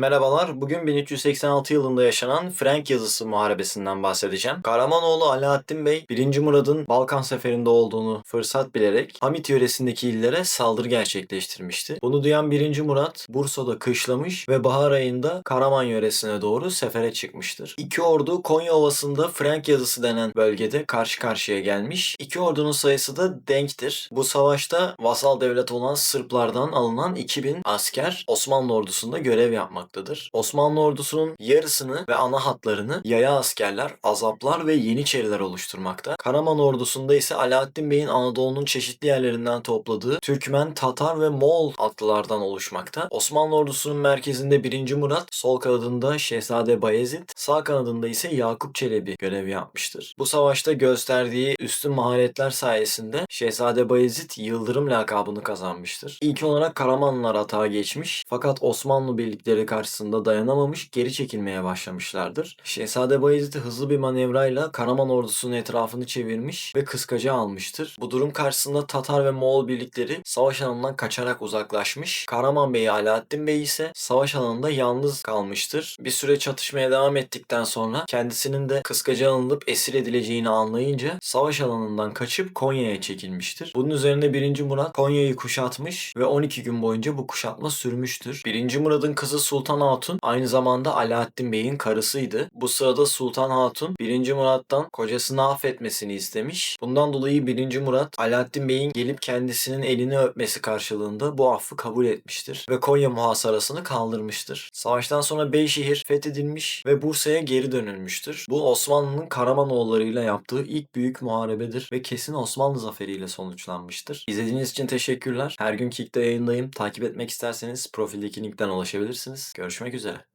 Merhabalar, bugün 1386 yılında yaşanan Frank yazısı muharebesinden bahsedeceğim. Karamanoğlu Alaaddin Bey, 1. Murad'ın Balkan seferinde olduğunu fırsat bilerek Hamit yöresindeki illere saldırı gerçekleştirmişti. Bunu duyan 1. Murat, Bursa'da kışlamış ve bahar ayında Karaman yöresine doğru sefere çıkmıştır. İki ordu Konya Ovası'nda Frank yazısı denen bölgede karşı karşıya gelmiş. İki ordunun sayısı da denktir. Bu savaşta vasal devlet olan Sırplardan alınan 2000 asker Osmanlı ordusunda görev yapmaktadır. Osmanlı ordusunun yarısını ve ana hatlarını yaya askerler, azaplar ve yeniçeriler oluşturmakta. Karaman ordusunda ise Alaaddin Bey'in Anadolu'nun çeşitli yerlerinden topladığı Türkmen, Tatar ve Moğol atlılardan oluşmakta. Osmanlı ordusunun merkezinde 1. Murat, sol kanadında Şehzade Bayezid, sağ kanadında ise Yakup Çelebi görev yapmıştır. Bu savaşta gösterdiği üstün maharetler sayesinde Şehzade Bayezid Yıldırım lakabını kazanmıştır. İlk olarak Karamanlılar atağa geçmiş fakat Osmanlı birlikleri karşısında dayanamamış geri çekilmeye başlamışlardır. Şehzade Bayezid hızlı bir manevrayla Karaman ordusunun etrafını çevirmiş ve kıskaca almıştır. Bu durum karşısında Tatar ve Moğol birlikleri savaş alanından kaçarak uzaklaşmış. Karaman Bey Alaaddin Bey ise savaş alanında yalnız kalmıştır. Bir süre çatışmaya devam ettikten sonra kendisinin de kıskaca alınıp esir edileceğini anlayınca savaş alanından kaçıp Konya'ya çekilmiştir. Bunun üzerine 1. Murat Konya'yı kuşatmış ve 12 gün boyunca bu kuşatma sürmüştür. 1. Murad'ın kızı Sultan Hatun aynı zamanda Alaaddin Bey'in karısıydı. Bu sırada Sultan Hatun 1. Murat'tan kocasını affetmesini istemiş. Bundan dolayı 1. Murat Alaaddin Bey'in gelip kendisinin elini öpmesi karşılığında bu affı kabul etmiştir ve Konya muhasarasını kaldırmıştır. Savaştan sonra Beyşehir fethedilmiş ve Bursa'ya geri dönülmüştür. Bu Osmanlı'nın Karamanoğulları'yla yaptığı ilk büyük muharebedir ve kesin Osmanlı zaferiyle sonuçlanmıştır. İzlediğiniz için teşekkürler. Her gün Kick'te yayındayım. Takip etmek isterseniz profildeki linkten ulaşabilirsiniz. Görüşmek üzere.